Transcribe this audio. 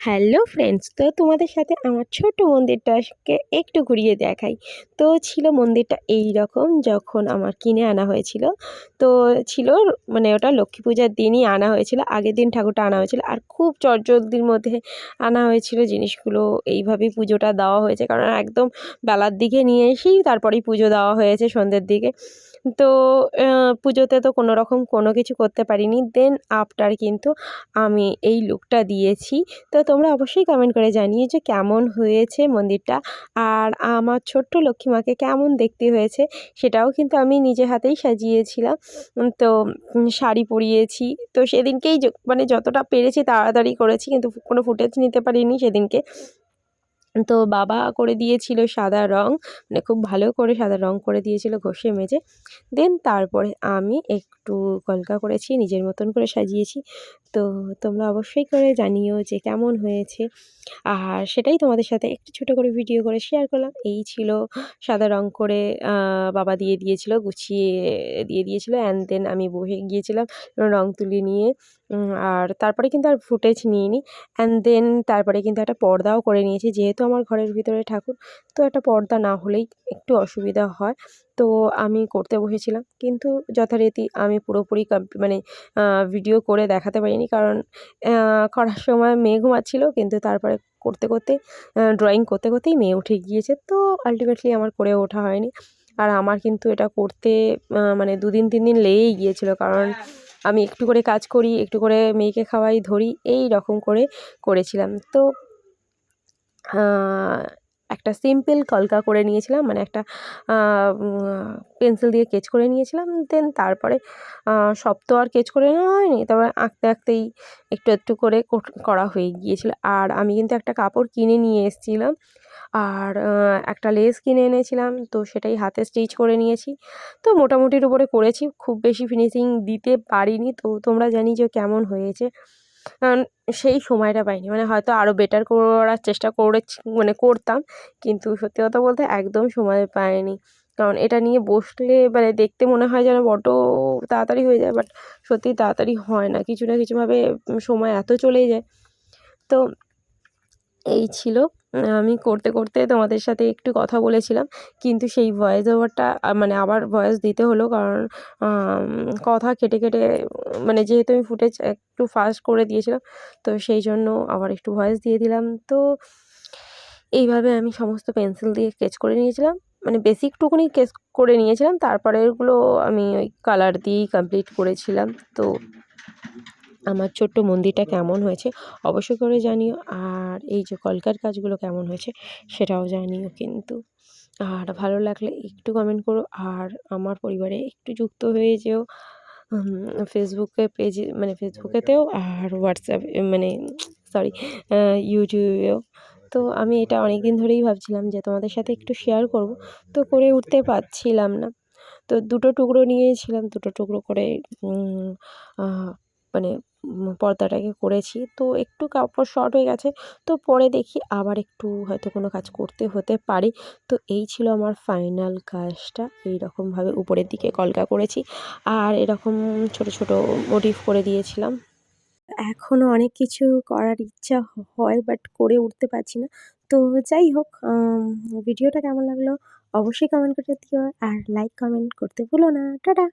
Hello friends, তো তোমাদের সাথে আমার ছোট্ট মন্দিরটাকে একটু ঘুরিয়ে দেখাই। তো ছিল মন্দিরটা এই রকম যখন আমার কিনে আনা হয়েছিল। তো ছিল মানে ওটা লক্ষ্মী পূজার দিনই আনা হয়েছিল, আগের দিন ঠাকুরটা আনা হয়েছিল। আর খুব চটজলদির মধ্যে আনা হয়েছিল জিনিসগুলো, এইভাবেই পুজোটা দেওয়া হয়েছে। কারণ একদম বেলার দিকে নিয়ে এসেই তারপরেই পুজো দেওয়া হয়েছে সন্ধ্যের দিকে। তো পুজোতে তো কোনো রকম কোনো কিছু করতে পারিনি। দেন আফটার কিন্তু আমি এই লুকটা দিয়েছি। তো তোমরা অবশ্যই কমেন্ট করে জানিয়ে যে কেমন হয়েছে মন্দিরটা আর আমার ছোট্ট লক্ষ্মী মাকে কেমন দেখতে হয়েছে সেটাও কিন্তু আমি নিজে হাতেই সাজিয়েছিলাম। তো শাড়ি পরিয়েছি। তো সেদিনকেই মানে যতটা পেরেছি তাড়াতাড়ি করেছি কিন্তু কোনো ফুটেজ নিতে পারিনি সেদিনকে। তো বাবা করে দিয়েছিল সাদা রং মানে খুব ভালো করে সাদা রং করে দিয়েছিল ঘষে মেজে। দেন তারপরে আমি একটু কলকা করেছি, নিজের মতন করে সাজিয়েছি। তো তোমরা অবশ্যই করে জানিও যে কেমন হয়েছে। আর সেটাই তোমাদের সাথে একটু ছোটো করে ভিডিও করে শেয়ার করলাম। এই ছিল সাদা রং করে বাবা দিয়ে দিয়েছিল, গুছিয়ে দিয়ে দিয়েছিল অ্যান্ড দেন আমি বসে গিয়েছিলাম রং তুলি নিয়ে। আর তারপরে কিন্তু আর ফুটেজ নিইনি। অ্যান্ড দেন তারপরে কিন্তু একটা পর্দাও করে নিয়েছি। যেহেতু আমার ঘরের ভিতরে ঠাকুর, তো একটা পর্দা না হলেই একটু অসুবিধা হয়। তো আমি করতে বসেছিলাম। কিন্তু যথারীতি আমি পুরোপুরি মানে ভিডিও করে দেখাতে পারিনি। কারণ করার সময় মেয়ে ঘুমাচ্ছিল, কিন্তু তারপরে করতে করতে ড্রয়িং করতে করতেই মেয়ে উঠে গিয়েছে। তো আলটিমেটলি আমার করে ওঠা হয়নি। আর আমার কিন্তু এটা করতে মানে দুদিন, তিন দিন লেগেই গিয়েছিল। কারণ আমি একটু করে কাজ করি, একটু করে মেয়েকে খাওয়াই, ধরি, এই রকম করে করেছিলাম। তো একটা সিম্পল কলকা করে নিয়েছিলাম মানে একটা পেন্সিল দিয়ে কেচ করে নিয়েছিলাম। দেন তারপরে সব তো আর কেচ করে নেওয়া হয়নি তারপরে আঁকতে আঁকতেই একটু একটু করে করা হয়ে গিয়েছিল। আর আমি কিন্তু একটা কাপড় কিনে নিয়ে এসেছিলাম, আর একটা লেস কিনে এনেছিলাম, তো সেটাই হাতে স্টিচ করে নিয়েছি। তো মোটামুটির উপরে করেছি, খুব বেশি ফিনিশিং দিতে পারিনি, তো তোমরা জানি যে কেমন হয়েছে। সেই সময়টা পাইনি। মানে হয়তো আরও বেটার করার চেষ্টা করে মানে করতাম, কিন্তু সত্যি কথা বলতে একদম সময় পাইনি। কারণ এটা নিয়ে বসলে মানে দেখতে মনে হয় যেন বড্ড তাড়াতাড়ি হয়ে যায় বাট সত্যি তাড়াতাড়ি হয় না। কিছু না কিছুভাবে সময় এত চলেই যায়। তো এই ছিল আমি করতে করতে তোমাদের সাথে একটু কথা বলেছিলাম, কিন্তু সেই ভয়েস ওভারটা মানে আবার ভয়েস দিতে হলো কারণ কথা কেটে কেটে মানে যেহেতু আমি ফুটেজ একটু ফাস্ট করে দিয়েছিলাম, তো সেই জন্য আবার একটু ভয়েস দিয়ে দিলাম। তো এইভাবে আমি সমস্ত পেন্সিল দিয়ে স্কেচ করে নিয়েছিলাম মানে বেসিকটুকুনি স্কেচ করে নিয়েছিলাম, তারপরেরগুলো আমি ওই কালার দিয়েই কমপ্লিট করেছিলাম, তো আমার ছোট্ট মন্দিরটা কেমন হয়েছে অবশ্যই করে জানিও। আর এই যে কলকার কাজগুলো কেমন হয়েছে সেটাও জানিও কিন্তু। আর ভালো লাগলে একটু কমেন্ট করো। আর আমার পরিবারে একটু যুক্ত হয়ে যেও। ফেসবুকে পেজে মানে ফেসবুকেতেও আর হোয়াটসঅ্যাপ মানে সরি ইউটিউবেও তো আমি এটা অনেক দিন ধরেই ভাবছিলাম যে তোমাদের সাথে একটু শেয়ার করব। তো করে উঠতে পারছিলাম না। তো দুটো টুকরো নিয়েছিলাম। দুটো টুকরো করে মানে পর্দাটাকে করেছি। তো একটু কাপড় শর্ট হয়ে গেছে। তো পরে দেখি আবার একটু হয়তো কোনো কাজ করতে হতে পারে। তো এই ছিল আমার ফাইনাল কাজটা। এইরকমভাবে উপরের দিকে কলকা করেছি। আর এরকম ছোট ছোট মোটিভ করে দিয়েছিলাম। এখনও অনেক কিছু করার ইচ্ছা হয় বাট করে উঠতে পারছি না। তো যাই হোক ভিডিওটা কেমন লাগল? অবশ্যই কমেন্ট করে দিও। আর লাইক কমেন্ট করতে ভুলো না। টাটা!